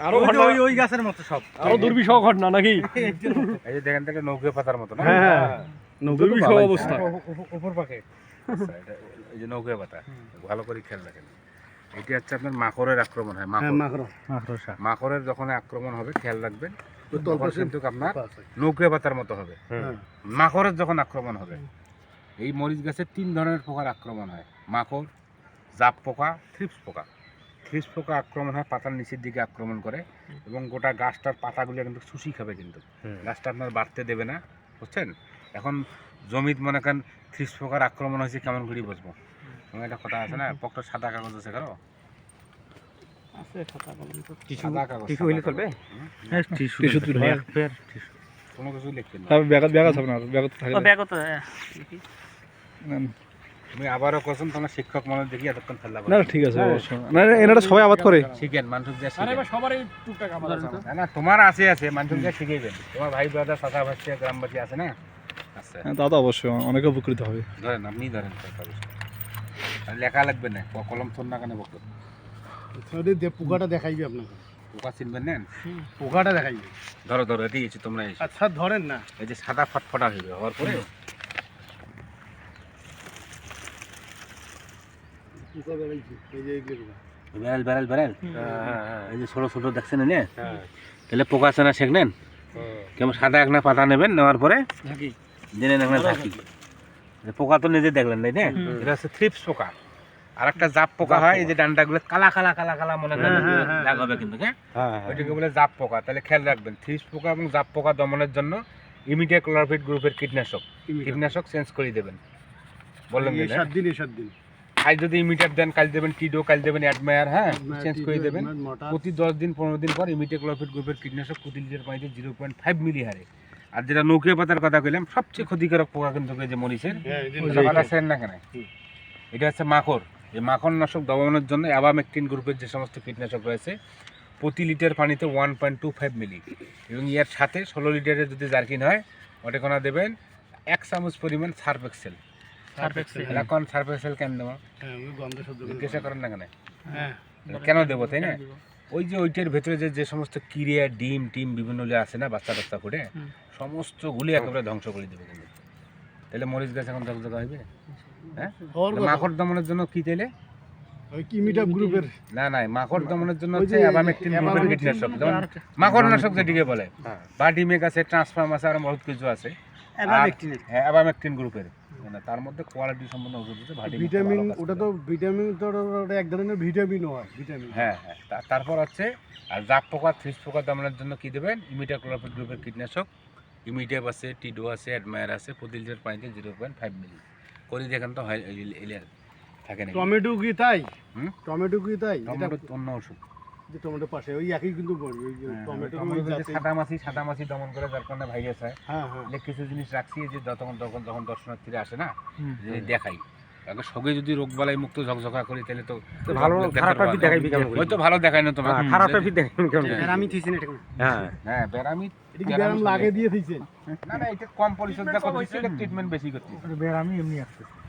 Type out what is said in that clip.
আরও ওই ওই- ওই গাছের মতো সব। আরও দুর্বিষহ ঘটনা নাকি? এই যে দেখেন থেকে নৌকা পাতার মতো না? হ্যাঁ দুর্বিষহ অবস্থা। উপর পাকে। আচ্ছা, এই যে নৌকা পাতা ভালো করে খেয়াল রাখেন। এটি হচ্ছে আপনার মাকড়ের আক্রমণ হয় মাকড়। মাকড়ের যখন আক্রমণ হবে খেয়াল রাখবেন কিন্তু আপনার নৌকা পাতার মতো হবে। মাকড়ের যখন আক্রমণ হবে এই মরিচ গাছে তিন ধরনের পোকার আক্রমণ হয়। মাকড় জাপ পোকা থ্রিপস পোকা। থ্রিপস পোকা আক্রমণ হয় পাতার নিচের দিকে আক্রমণ করে এবং গোটা গাছটার পাতাগুলো কিন্তু শুষি খাবে কিন্তু। গাছটা আপনার বাড়তে দেবে না বুঝছেন? এখন জমিত মনে করেন থ্রিপস পোকার আক্রমণ হয়েছে কেমন করে বসবো একটা কথা আছে না? পক্ত সাদা কাগজ আছে কারও? হ্যাঁ। কোনো কিছু লিখবেন ব্যাগত ব্যাগত হবে না ব্যাগত থাকে না, তুমি আবারও করছেন তোমার শিক্ষক মনে দেখি এতক্ষণ ফেললা না ঠিক আছে অবশ্য না এনারা সবাই আবাদ করে। শিখেন মানুষ যা শিখেন। সবারই টুকটাক আমার না না তোমার আছে আছে মানুষ যা শিখাইবেন। তোমার ভাই ব্রাদার ভাষা গ্রামবাসী আছে না? আচ্ছা হ্যাঁ, তা তো অবশ্যই অনেক উপকৃত হবে। ধরেন আপনি ধরেন লেখা লাগবে না কলম থন না কেন পোকাটা দেখাইবে আপনাকে। পোকা চিনবেন নেন পোকাটা দেখাইবে। ধরো ধরো এটি গেছি তোমরা আচ্ছা ধরেন না। এই যে সাদা ফটফটা হইবে হওয়ার পরে বেড়াল বেড়াল বেড়াল এই যে ছোট ছোট দেখছেন না তাহলে পোকা চেনা শেখলেন কেমন সাদা একটা পাতা নেবেন নেওয়ার পরে? জেনে নেবেন থাকি পোকা তো নিজে দেখলেন তাই না? এটা হচ্ছে থ্রিপস পোকা। আর একটা জাপ পোকা হয় এই যে ডান্ডাগুলো কালা কালা কালা কালা মনে করেন হ্যাঁ, হ্যাঁ, হবে কিন্তু হ্যাঁ? ওইটাকে বলে জাপ পোকা। তাহলে খেয়াল রাখবেন থ্রিপস পোকা এবং জাপ পোকা দমনের জন্য ইমিডিয়েট ক্লোরোফিট গ্রুপের কীটনাশক। কীটনাশক চেঞ্জ করে দেবেন। বললেন সাত দিন এই সাত দিন। আজ যদি ইমিডিয়েট দেন কাল দেবেন টিডো কাল দেবেন অ্যাডমায়ার হ্যাঁ? চেঞ্জ করে দেবেন। প্রতি দশ দিন পনেরো দিন পর ইমিডিয়েট ক্লোরোফিট গ্রুপের কীটনাশক প্রতি লিটার পানিতে জিরো পয়েন্ট ফাইভ মিলি হারে। আর যেটা নৌকে পাতার কথা কইলাম সবচেয়ে ক্ষতিকারক পোকা কিন্তু যে মরিচের? হ্যাঁ, না কেন এটা হচ্ছে মাকড়। এই মাকড় নাশক দমনের জন্য অ্যাবামেকটিন গ্রুপের যে সমস্ত কীটনাশক রয়েছে প্রতি লিটার পানিতে one point two five milli এবং এর সাথে ষোলো লিটারের যদি জার্কিন হয় ওটা কোনা দেবেন এক চামচ পরিমাণ সার্ফ এক্সেল। কেন দেবো? হ্যাঁ, জিজ্ঞাসা করেন না কেন? হ্যাঁ। কেন দেবো তাই না? ওই যে ওইটার ভেতরে যে যে সমস্ত কিরিয়া ডিম টিম বিভিন্ন আছে না বাচ্চা বাচ্চা ফুটে সমস্ত গুলি একেবারে ধ্বংস করে দেবে কিন্তু। তাহলে মরিচ গাছ এখন ঝকঝকা হইবে? হ্যাঁ? মাকড় দমনের জন্য কি তাইলে? গ্রুপের। না মাকড় দমনের জন্য হচ্ছে যে অ্যাবামেকটিন গ্রুপের কীটনাশক। যেমন মাকড় নাশক যেটিকে বলে বা ডিমেক আছে ট্রান্সফার্ম আছে আর বহুত কিছু আছে। হ্যাঁ অ্যাবামেকটিন গ্রুপের। মানে তার মধ্যে কোয়ালিটি সম্পন্ন ওষুধ ভাটিমেক ভিটামিন ওটা তো ভিটামিন তো ওটা এক ধরনের ভিটামিনও হয় ভিটামিন হ্যাঁ হ্যাঁ। তারপর হচ্ছে আর জাপ পোকা থ্রিস পোকা দমনের জন্য কি দেবেন? ইমিডিয়া ক্লোরোফিট গ্রুপের কীটনাশক। ইমিডিয়াপ আছে টিডো আছে অ্যাডমায়ার আছে প্রতি লিটার পানিতে জিরো পয়েন্ট ফাইভ মিলি করে দেখেন তো থাকে না টমেটো কি তাই? টমেটো কি তাই? টমেটো অন্য ওষুধ। যে টমেটো পাশে ওই একই কিন্তু পড়বে ওই হ্যাঁ, টমেটো সাদা মাছি সাদা মাছি দমন করে যার কারণে ভাইরাস হয়। হ্যাঁ হ্যাঁ। কিছু জিনিস রাখছি যে যখন তখন যখন দর্শনার্থীরা আসে না যে দেখাই। আগে সঙ্গে যদি রোগ বালাই মুক্ত ঝকঝকা করি তাহলে তো ভালো খারাপটা পারবা দেখাইবি কেমন ওই তো ভালো দেখায় না তোমার খারাপটা কি দেখেন কেমন হ্যাঁ। করে? আমি থিছি না এটা হ্যাঁ। হ্যাঁ বেরামি এটা কি ব্যায়াম লাগে দিয়ে থিছেন না না এটা কম পরিচর্যা করতেছে ট্রিটমেন্ট বেশি করতেছে। ব্যায়ামই এমনি আসছে।